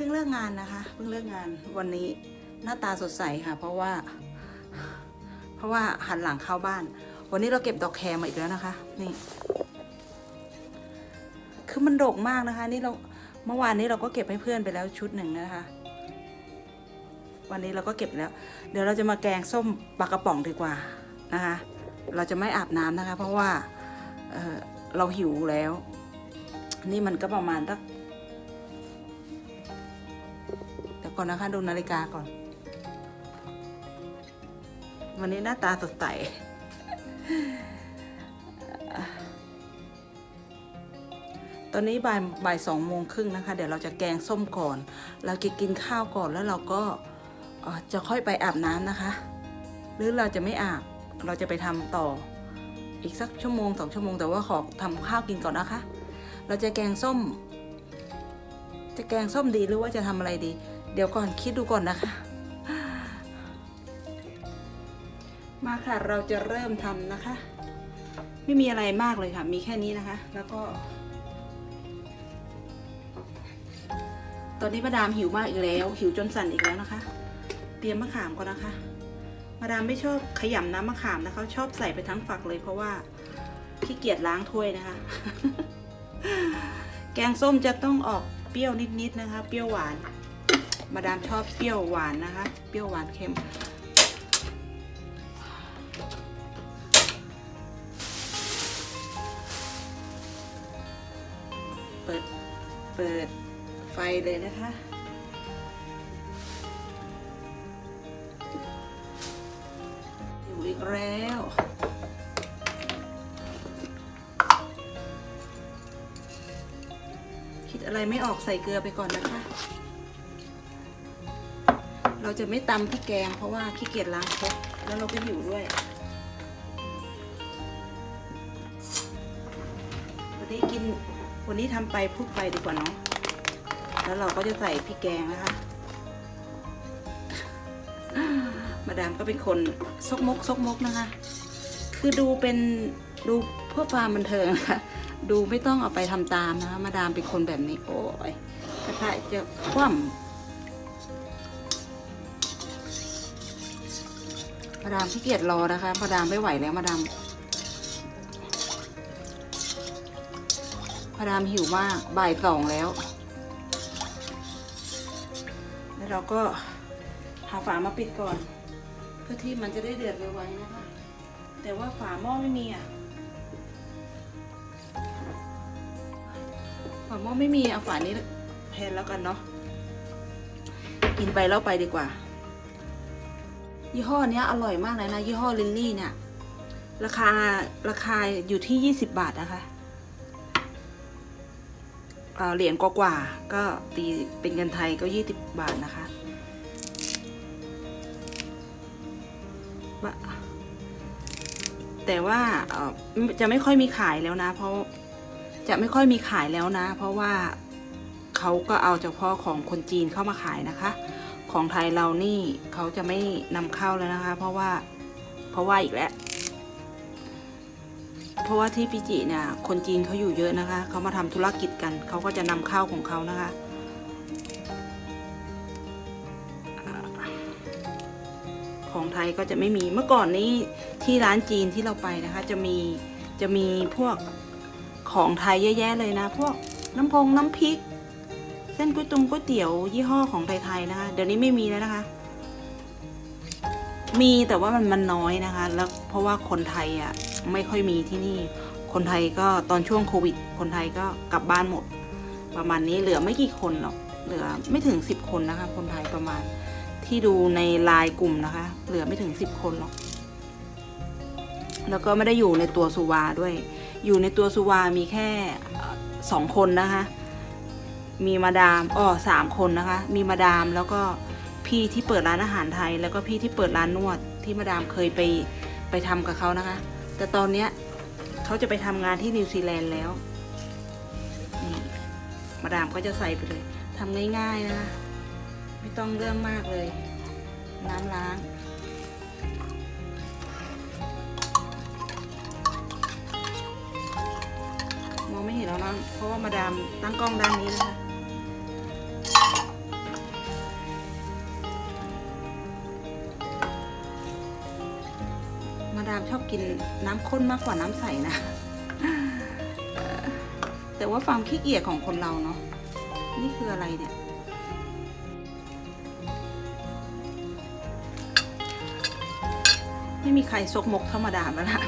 พิ่งเลิกงานนะคะ เพิ่งเลิกงานวันนี้หน้าตาสดใสค่ะ เพราะว่า เพราะว่าหันหลังเข้าบ้าน วันนี้เราเก็บดอกแครมาอีกแล้วนะคะ นี่ คือมันดกมากนะคะ นี่เราเมื่อวานนี้เราก็เก็บให้เพื่อนไปแล้วชุดหนึ่งนะคะ วันนี้เราก็เก็บแล้ว เดี๋ยวเราจะมาแกงส้มปลากระป๋องดีกว่านะคะ เราจะไม่อาบน้ำนะคะ เพราะว่าเเราหิวแล้ว นี่มันก็ประมาณสัก ก่อนนะคะ ดูนาฬิกาก่อน วันนี้หน้าตาสดใสตอนนี้บ่ายบ่ายสองโมงครึ่งนะคะ เดี๋ยวเราจะแกงส้มก่อน เราจะกินข้าวก่อนแล้วเราก็จะค่อยไปอาบน้ำนะคะ หรือเราจะไม่อาบ เราจะไปทำต่อ อีกสักชั่วโมงสองชั่วโมง แต่ว่าขอทำข้าวกินก่อนนะคะ เราจะแกงส้ม จะแกงส้มดีหรือว่าจะทำอะไรดี เดี๋ยวก่อนคิดดูก่อนนะคะ มาค่ะเราจะเริ่มทำนะคะ ไม่มีอะไรมากเลยค่ะ มีแค่นี้นะคะ แล้วก็ ตอนนี้มาดามหิวมากอีกแล้ว หิวจนสั่นอีกแล้วนะคะ เตรียมมะขามก่อนนะคะมาดามไม่ชอบขยำน้ำมะขามนะคะ ชอบใส่ไปทั้งฝักเลยเพราะว่าขี้เกียจล้างถ้วยนะคะ แกงส้มจะต้องออกเปรี้ยวนิดๆนะคะ เปรี้ยวหวาน มาดามชอบเปรี้ยวหวานนะคะ เปรี้ยวหวานเค็ม เปิด เปิดไฟเลยนะคะอยู่อีกแล้วคิดอะไรไม่ออกใส่เกลือไปก่อนนะคะ เราจะไม่ตำพริกแกง เพราะว่าขี้เกียจล้างครกแล้วเราก็หิวด้วย วันนี้กินวันนี้ทำไปพูดไปดีกว่าเนาะแล้วเราก็จะใส่พริกแกงนะคะ มาดามก็เป็นคนซกมกซกมกนะคะ คือดูเป็นดูเพื่อความบันเทิงนะคะ ดูไม่ต้องเอาไปทำตามนะคะ มาดามเป็นคนแบบนี้โอ้ยกระทะจะคว่ำ มาดามขี้เกียจรอนะคะ มาดามไม่ไหวแล้วมาดามมาดามหิวมาก บ่ายสองแล้ว แล้วเราก็หาฝามาปิดก่อน เพื่อที่มันจะได้เดือดไวๆนะคะ แต่ว่าฝาหม้อไม่มีอะ ฝาหม้อไม่มีเอาฝานี้แทนแล้วกันเนาะ กินไปแล้วไปดีกว่า ยี่ห้อเนี้ยอร่อยมากเลยนะ ยี่ห้อลินลี่เนี่ย ราคาราคาอยู่ที่ 20 บาทนะคะเหรียญกว่าๆก็ตีเป็นเงินไทยก็ 20 บาทนะคะแต่ว่าจะไม่ค่อยมีขายแล้วนะ เพราะจะไม่ค่อยมีขายแล้วนะ เพราะว่าเขาก็เอาเฉพาะของคนจีนเข้ามาขายนะคะ ของไทยเรานี่เขาจะไม่นำเข้าแล้วนะคะ เพราะว่าเพราะว่าอีกแล้ว เพราะว่าที่ฟิจิเนี่ยคนจีนเขาอยู่เยอะนะคะเขามาทำธุรกิจกันเขาก็จะนำเข้าของเขานะคะของไทยก็จะไม่มีเมื่อก่อนนี้ที่ร้านจีนที่เราไปนะคะ จะมีจะมีพวกของไทยเยอะแยะเลยนะ พวกน้ำพงน้ำพริก ส้นก๋วยตงก๋วยเตี๋ยวยี่ห้อของไทยๆนะคะ เดี๋ยวนี้ไม่มีแล้วนะคะ มีแต่ว่ามันมันน้อยนะคะ แล้วเพราะว่าคนไทยอะไม่ค่อยมีที่นี่ คนไทยก็ตอนช่วงโควิด คนไทยก็กลับบ้านหมด ประมาณนี้เหลือไม่กี่คนหรอก เหลือไม่ถึงสิบคนนะคะ คนไทยประมาณที่ดูในไลน์กลุ่มนะคะ เหลือไม่ถึงสิบคนหรอก แล้วก็ไม่ได้อยู่ในตัวสุวาด้วย อยู่ในตัวสุวามีแค่สองคนนะคะ มีมาดามอ๋อสามคนนะคะ มีมาดามแล้วก็พี่ที่เปิดร้านอาหารไทย แล้วก็พี่ที่เปิดร้านนวดที่มาดามเคยไปไปทำกับเขานะคะ แต่ตอนเนี้ยเขาจะไปทำงานที่นิวซีแลนด์แล้วนี่มาดามก็จะใส่ไปเลยทำง่ายๆนะคะไม่ต้องเรื่องมากเลย น้ำล้างมองไม่เห็นแล้วนะเพราะว่ามาดามตั้งกล้องด้านนี้นะคะ ดามชอบกินน้ำข้นมากกว่าน้ำใสนะ แต่ว่าความขี้เกียจของคนเราเนาะ นี่คืออะไรเนี่ย ไม่มีใครซกมกเท่ามดามแล้วนะ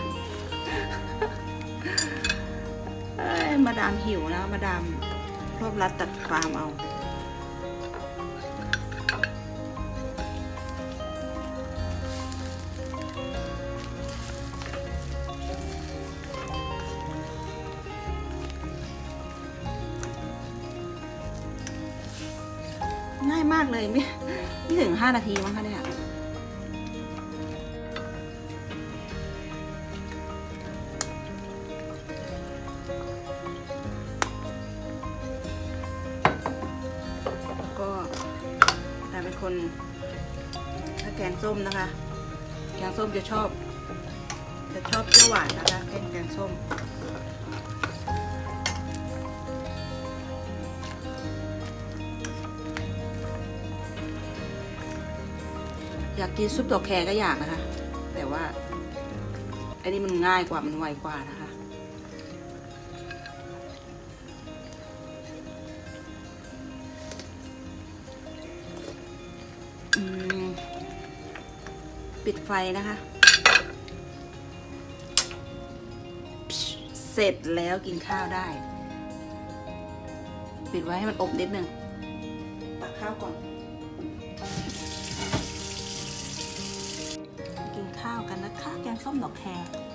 มาดามหิวนะ มาดามรวบรัดตัดความเอาายมากเลยไม่ไม่ถึงห้านาทีมั้งคะเนี่ยแล้วก็แต่เป็นคนถ้าแกงส้มนะคะ แกงส้มจะชอบ จะชอบเปรี้ยวหวานนะคะแกงแกงส้ม อยากกินซุปดอกแครก็อยากนะคะ แต่ว่า อันนี้มันง่ายกว่ามันไวกว่านะคะปิดไฟนะคะ เสร็จแล้วกินข้าวได้ ปิดไว้ให้มันอบนิดนึงตักข้าวก่อน ส้มดอกแคร